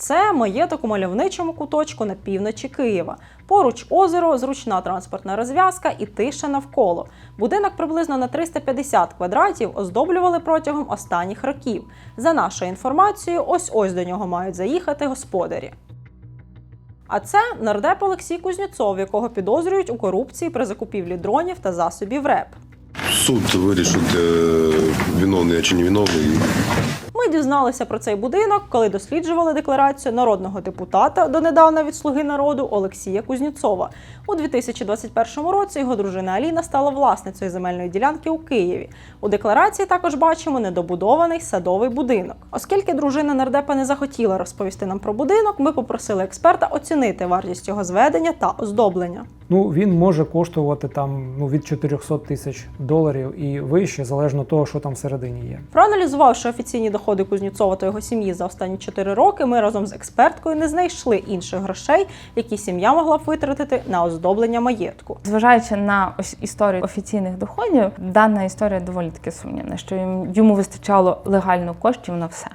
Це маєток у мальовничому куточку на півночі Києва. Поруч озеро, зручна транспортна розв'язка і тиша навколо. Будинок приблизно на 350 квадратів оздоблювали протягом останніх років. За нашою інформацією, ось ось до нього мають заїхати господарі. А це нардеп Олексій Кузнєцов, якого підозрюють у корупції при закупівлі дронів та засобів РЕП. Суд вирішить, е, виновний чи не виновний. Дізналися про цей будинок, коли досліджували декларацію народного депутата донедавна від Слуги народу Олексія Кузнєцова. У 2021 році його дружина Аліна стала власницею земельної ділянки у Києві. У декларації також бачимо недобудований садовий будинок. Оскільки дружина нардепа не захотіла розповісти нам про будинок, ми попросили експерта оцінити вартість його зведення та оздоблення. Ну, він може коштувати там ну, від 400 тисяч доларів і вище, залежно того, що там всередині є. Проаналізувавши офіційні доходи Кузнєцова та його сім'ї за останні 4 роки, ми разом з експерткою не знайшли інших грошей, які сім'я могла б витратити на оздоблення маєтку. Зважаючи на ось історію офіційних доходів, дана історія доволі таки сумнівна, що йому вистачало легально коштів на все.